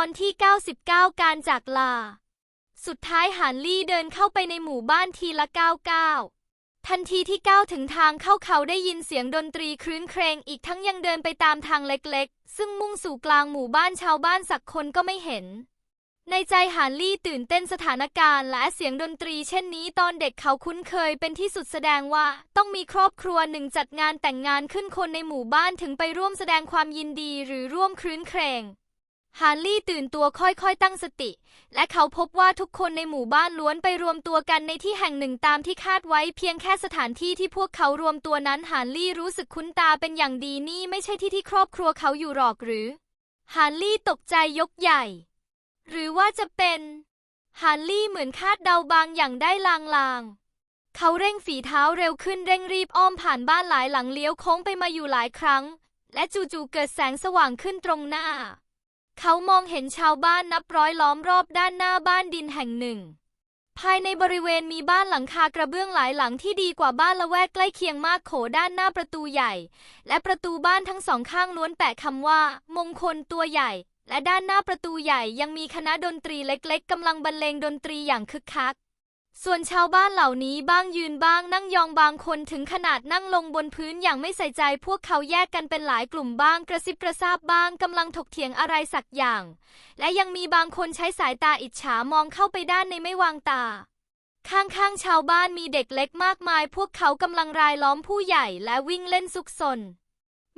อนที่ 99 การจากลา สุดท้ายฮานลี่เดินเข้าไปในหมู่บ้านทีละก้าวก้าทันทีที่ก้าวถึงทางเข้าเขาได้ยินเสียงดนตรีครื้นเครง อีกทั้งยังเดินไปตามทางเล็กๆ ซึ่งมุ่งสู่กลางหมู่บ้านชาวบ้านสักคนก็ไม่เห็น ในใจฮานลี่ตื่นเต้นสถานการณ์และเสียงดนตรีเช่นนี้ตอนเด็กเขาคุ้นเคยเป็นที่สุดแสดงว่า ต้องมีครอบครัวหนึ่งจัดงานแต่งงานขึ้นคนในหมู่บ้านถึงไปร่วมแสดงความยินดีหรือร่วมครื้นเครง ฮานลี่ตื่นตัวค่อยๆตั้งสติ และเขาพบว่าทุกคนในหมู่บ้านล้วนไปรวมตัวกันในที่แห่งหนึ่งตามที่คาดไว้ เพียงแค่สถานที่ที่พวกเขารวมตัวนั้นฮานลี่รู้สึกคุ้นตาเป็นอย่างดีนี่ไม่ใช่ที่ที่ครอบครัวเขาอยู่หรอกหรือฮานลี่ตกใจยกใหญ่ หรือว่าจะเป็นฮานลี่เหมือนคาดเดาบางอย่างได้ลางๆ เขาเร่งฝีเท้าเร็วขึ้นเร่งรีบอ้อมผ่านบ้านหลายหลังเลี้ยวโค้งไปมาอยู่หลายครั้ง และจู่ๆเกิดแสงสว่างขึ้นตรงหน้า เขามองเห็นชาวบ้านนับร้อยล้อมรอบด้านหน้าบ้านดินแห่งหนึ่ง ภายในบริเวณมีบ้านหลังคากระเบื้องหลายหลังที่ดีกว่าบ้านละแวกใกล้เคียงมากโขด้านหน้าประตูใหญ่ และประตูบ้านทั้งสองข้างล้วนแปะคำว่า มงคลตัวใหญ่ และด้านหน้าประตูใหญ่ยังมีคณะดนตรีเล็กๆกำลังบรรเลงดนตรีอย่างคึกคัก ส่วนชาวบ้านเหล่านี้บ้างยืนบ้างนั่งยองบางคนถึงขนาดนั่งลงบนพื้นอย่างไม่ใส่ใจ พวกเขาแยกกันเป็นหลายกลุ่มบ้างกระซิบกระซาบบ้างกำลังถกเถียงอะไรสักอย่าง และยังมีบางคนใช้สายตาอิจฉามองเข้าไปด้านในไม่วางตา ข้างๆชาวบ้านมีเด็กเล็กมากมาย พวกเขากำลังรายล้อมผู้ใหญ่และวิ่งเล่นซุกซน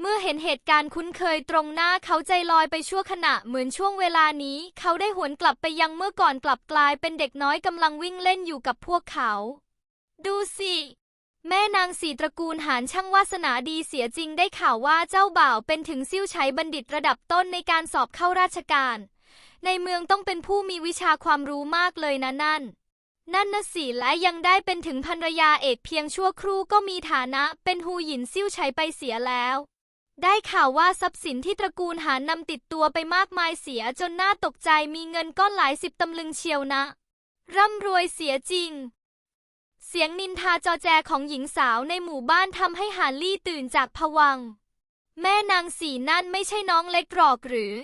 เมื่อเห็นเหตุการณ์คุ้นเคยตรงหน้าเขาใจลอยไปชั่วขณะเหมือนช่วงเวลานี้ เขาได้หวนกลับไปยังเมื่อก่อนกลับกลายเป็นเด็กน้อยกำลังวิ่งเล่นอยู่กับพวกเขา ดูสิแม่นางสีตระกูลหารช่างวาสนาดีเสียจริงได้ข่าวว่าเจ้าบ่าวเป็นถึงซิ่วใช้บัณฑิตระดับต้นในการสอบเข้าราชการ ในเมืองต้องเป็นผู้มีวิชาความรู้มากเลยนะนั่น นั่นนะสิและยังได้เป็นถึงภรรยาเอกเพียงชั่วครู่ก็มีฐานะเป็นฮูหยินซิ่วใช้ไปเสียแล้ว ได้ข่าวว่าทรัพย์สินที่ตระกูลหานำติดตัวไปมากมายเสียจนน่าตกใจมีเงินก้อนหลายสิบตำลึงเชียวนะ ร่ำรวยเสียจริง เสียงนินทาจอแจของหญิงสาวในหมู่บ้านทำให้ฮาร์ลี่ตื่นจากผวัง แม่นางสีนั่นไม่ใช่น้องเล็กหรอกหรือ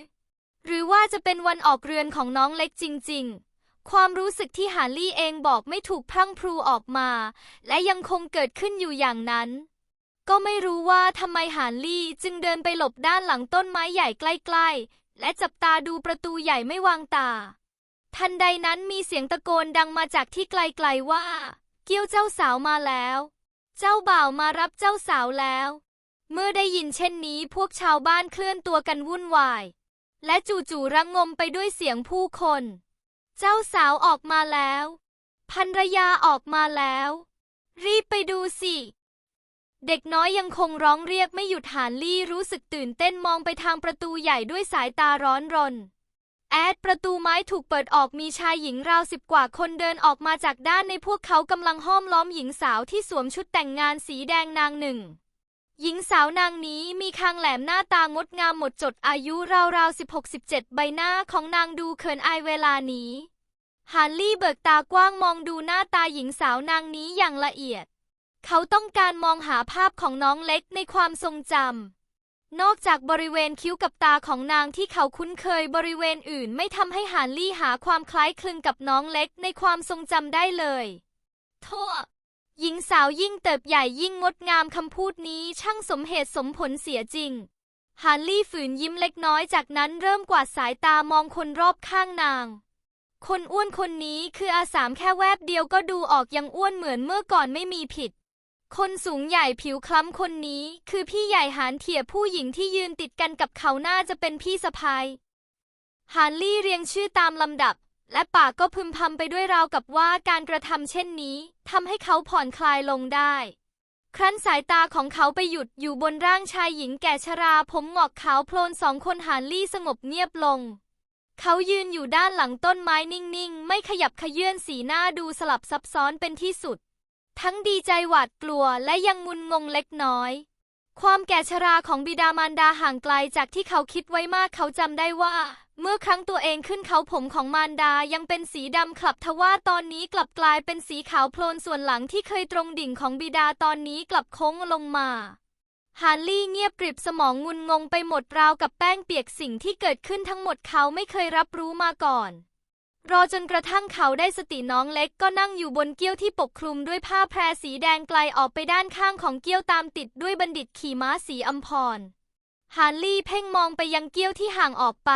หรือว่าจะเป็นวันออกเรือนของน้องเล็กจริง ๆความรู้สึกที่ฮาร์ลี่เองบอกไม่ถูกพรั่งพรูออกมา และยังคงเกิดขึ้นอยู่อย่างนั้น ก็ไม่รู้ว่าทำไมฮาร์ลี่จึงเดินไปหลบด้านหลังต้นไม้ใหญ่ใกล้ๆ และจับตาดูประตูใหญ่ไม่วางตา ทันใดนั้นมีเสียงตะโกนดังมาจากที่ไกลๆว่า เกี้ยวเจ้าสาวมาแล้ว เจ้าบ่าวมารับเจ้าสาวแล้ว เมื่อได้ยินเช่นนี้พวกชาวบ้านเคลื่อนตัวกันวุ่นวาย และจู่ๆระงมไปด้วยเสียงผู้คน เจ้าสาวออกมาแล้ว ภรรยาออกมาแล้ว รีบไปดูสิ เด็กน้อยยังคงร้องเรียกไม่หยุดหานลี่รู้สึกตื่นเต้นมองไปทางประตูใหญ่ด้วยสายตาร้อนรน แอดประตูไม้ถูกเปิดออกมีชายหญิงราวสิบกว่าคนเดินออกมาจากด้านในพวกเขากำลังห้อมล้อมหญิงสาวที่สวมชุดแต่งงานสีแดงนางหนึ่ง หญิงสาวนางนี้มีคางแหลมหน้าตางดงามหมดจดอายุราวๆ16-17ใบหน้าของนางดูเขินอายเวลานี้ฮาร์ลี่เบิกตากว้างมองดูหน้าตาหญิงสาวนางนี้อย่างละเอียด เขาต้องการมองหาภาพของน้องเล็กในความทรงจำ นอกจากบริเวณคิ้วกับตาของนางที่เขาคุ้นเคยบริเวณอื่นไม่ทำให้ฮาร์ลี่หาความคล้ายคลึงกับน้องเล็กในความทรงจำได้เลยทั่วหญิงสาวยิ่งเติบใหญ่ยิ่งงดงามคำพูดนี้ช่างสมเหตุสมผลเสียจริง ฮาร์ลี่ฝืนยิ้มเล็กน้อยจากนั้นเริ่มกวาดสายตามองคนรอบข้างนาง คนอ้วนคนนี้คืออาสามแค่แวบเดียวก็ดูออกยังอ้วนเหมือนเมื่อก่อนไม่มีผิด คนสูงใหญ่ผิวคล้ำคนนี้ คือพี่ใหญ่หานเถียผู้หญิงที่ยืนติดกันกับเขาน่าจะเป็นพี่สะพายฮานลี่เรียงชื่อตามลำดับ และปากก็พึมพำไปด้วยราวกับว่าการกระทำเช่นนี้ทำให้เขาผ่อนคลายลงได้ ครั้นสายตาของเขาไปหยุดอยู่บนร่างชายหญิงแก่ชราผมหงอกขาวโพลนสองคนฮานลี่สงบเงียบลง เขายืนอยู่ด้านหลังต้นไม้นิ่งๆ ไม่ขยับขยื่นสีหน้าดูสลับซับซ้อนเป็นที่สุด ทั้งดีใจหวาดกลัวและยังงุนงงเล็กน้อย ความแก่ชราของบิดามารดาห่างไกลจากที่เขาคิดไว้มากเขาจำได้ว่า เมื่อครั้งตัวเองขึ้นเขาผมของมารดายังเป็นสีดำคลับทว่าตอนนี้กลับกลายเป็นสีขาวโพลนส่วนหลังที่เคยตรงดิ่งของบิดาตอนนี้กลับโค้งลงมาฮาร์ลี่เงียบกริบสมองงุนงงไปหมดราวกับแป้งเปียกสิ่งที่เกิดขึ้นทั้งหมดเขาไม่เคยรับรู้มาก่อน รอจนกระทั่งเขาได้สติน้องเล็กก็นั่งอยู่บนเกี้ยวที่ปกคลุมด้วยผ้าแพรสีแดงไกลออกไปด้านข้างของเกี้ยวตามติดด้วยบัณฑิตขี่ม้าสีอัมพร ฮาร์ลี่เพ่งมองไปยังเกี้ยวที่ห่างออกไป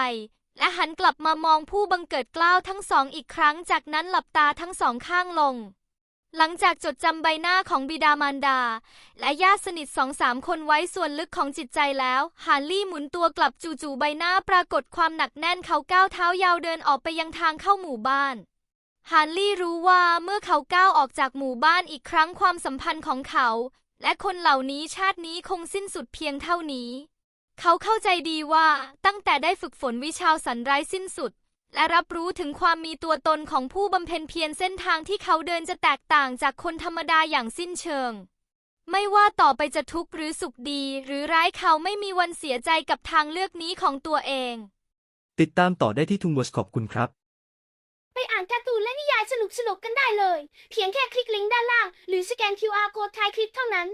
และหันกลับมามองผู้บังเกิดกล้าวทั้งสองอีกครั้งจากนั้นหลับตาทั้งสองข้างลง หลังจากจดจำใบหน้าของบิดามารดา และญาติสนิทสองสามคนไว้ส่วนลึกของจิตใจแล้ว ฮาร์ลี่หมุนตัวกลับจู่ๆใบหน้าปรากฏความหนักแน่นเขาก้าวเท้ายาวเดินออกไปยังทางเข้าหมู่บ้าน ฮาร์ลี่รู้ว่าเมื่อเขาก้าวออกจากหมู่บ้านอีกครั้งความสัมพันธ์ของเขา และคนเหล่านี้ชาตินี้คงสิ้นสุดเพียงเท่านี้ เขาเข้าใจดีว่าตั้งแต่ได้ฝึกฝนวิชาสันไร้สิ้นสุด และรับรู้ถึงความมีตัวตนของผู้บำเพ็ญเพียรเส้นทางที่เขาเดินจะแตกต่างจากคนธรรมดาอย่างสิ้นเชิง ไม่ว่าต่อไปจะทุกข์หรือสุขดี หรือร้ายเขาไม่มีวันเสียใจกับทางเลือกนี้ของตัวเอง ติดตามต่อได้ที่ทุงเวอร์สขอบคุณครับ ไปอ่านการ์ตูนและนิยายสนุกๆกันได้เลย เพียงแค่คลิกลิงก์ด้านล่าง หรือสแกน QR โค้ดท้ายคลิปเท่านั้น